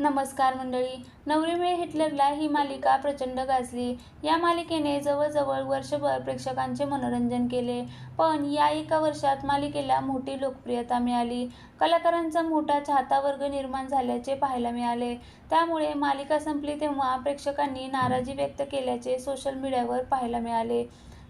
नमस्कार मंडळी. नवरीमुळे हिटलरला ही मालिका प्रचंड गाजली. या मालिकेने जवळजवळ वर्षभर प्रेक्षकांचे मनोरंजन केले. पण या एका वर्षात मालिकेला मोठी लोकप्रियता मिळाली. कलाकारांचा मोठा चाहता वर्ग निर्माण झाल्याचे पाहायला मिळाले. त्यामुळे मालिका संपली तेव्हा प्रेक्षकांनी नाराजी व्यक्त केल्याचे सोशल मीडियावर पाहायला मिळाले.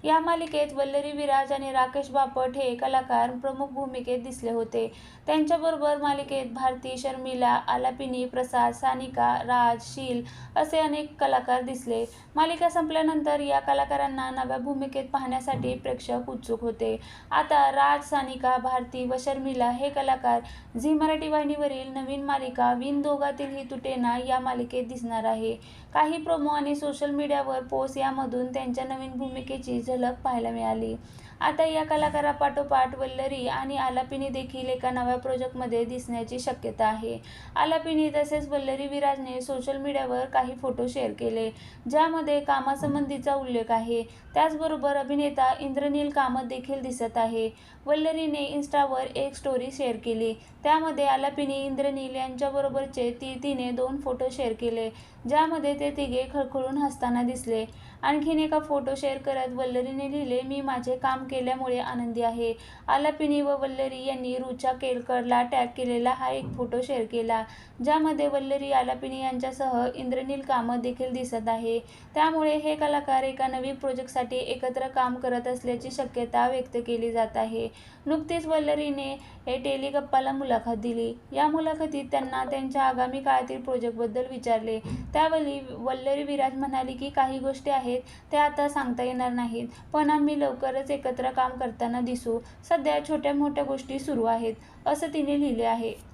या मालिकेत वल्लरी विराज आणि राकेश बापट हे कलाकार प्रमुख भूमिकेत दिसले होते. त्यांच्याबरोबर मालिकेत भारती शर्मिला आलापिनी प्रसाद सानिका राज शील असे अनेक कलाकार दिसले. मालिका संपल्यानंतर या कलाकारांना नव्या भूमिकेत पाहण्यासाठी प्रेक्षक उत्सुक होते. आता राज सानिका भारती व शर्मिला हे कलाकार झी मराठी वाहिनीवरील नवीन मालिका विन दोघातील ही तुटेना या मालिकेत दिसणार आहे. काही प्रोमो आणि सोशल मीडियावर पोस्ट यामधून त्यांच्या नवीन भूमिकेची झलक पाहायला मिळाली. आता या कलाकारापाठोपाठ वल्लरी आणि आलापिनी देखील एका नव्या प्रोजेक्टमध्ये दिसण्याची शक्यता आहे. आलापिनी तसेच वल्लरी विराजने सोशल मीडियावर काही फोटो शेअर केले ज्यामध्ये कामासंबंधीचा उल्लेख आहे. त्याचबरोबर अभिनेता इंद्रनील कामत देखील दिसत आहे. वल्लरीने इन्स्टावर एक स्टोरी शेअर केली. त्यामध्ये आलापिनी इंद्रनील यांच्याबरोबरचे ती तिने दोन फोटो शेअर केले ज्यामध्ये ते तिघे खळखळून हसताना दिसले. आणखीन एका फोटो शेअर करत वल्लरीने लिहिले मी माझे काम केल्यामुळे आनंदी आहे. आलापिनी व वल्लरी यांनी रुचा केलकरला टॅग केलेला हा एक फोटो शेअर केला ज्यामध्ये वल्लरी आलापिनी यांच्यासह इंद्रनील कामत देखील दिसत आहे. त्यामुळे हे कलाकार एका नवीन प्रोजेक्टसाठी एकत्र काम करत असल्याची शक्यता व्यक्त केली जात आहे. नुकतीच वल्लरीने हे टेलिगप्पाला मुलाखत दिली. या मुलाखतीत त्यांना त्यांच्या आगामी काळातील प्रोजेक्टबद्दल विचारले. त्यावेळी वल्लरी विराज म्हणाली की काही गोष्टी आहेत त्या आता सांगता येणार नाहीत. पण आम्ही लवकरच एकत्र काम करताना दिसू. सध्या छोट्या मोठ्या गोष्टी सुरू आहेत असं तिने लिहिले आहे.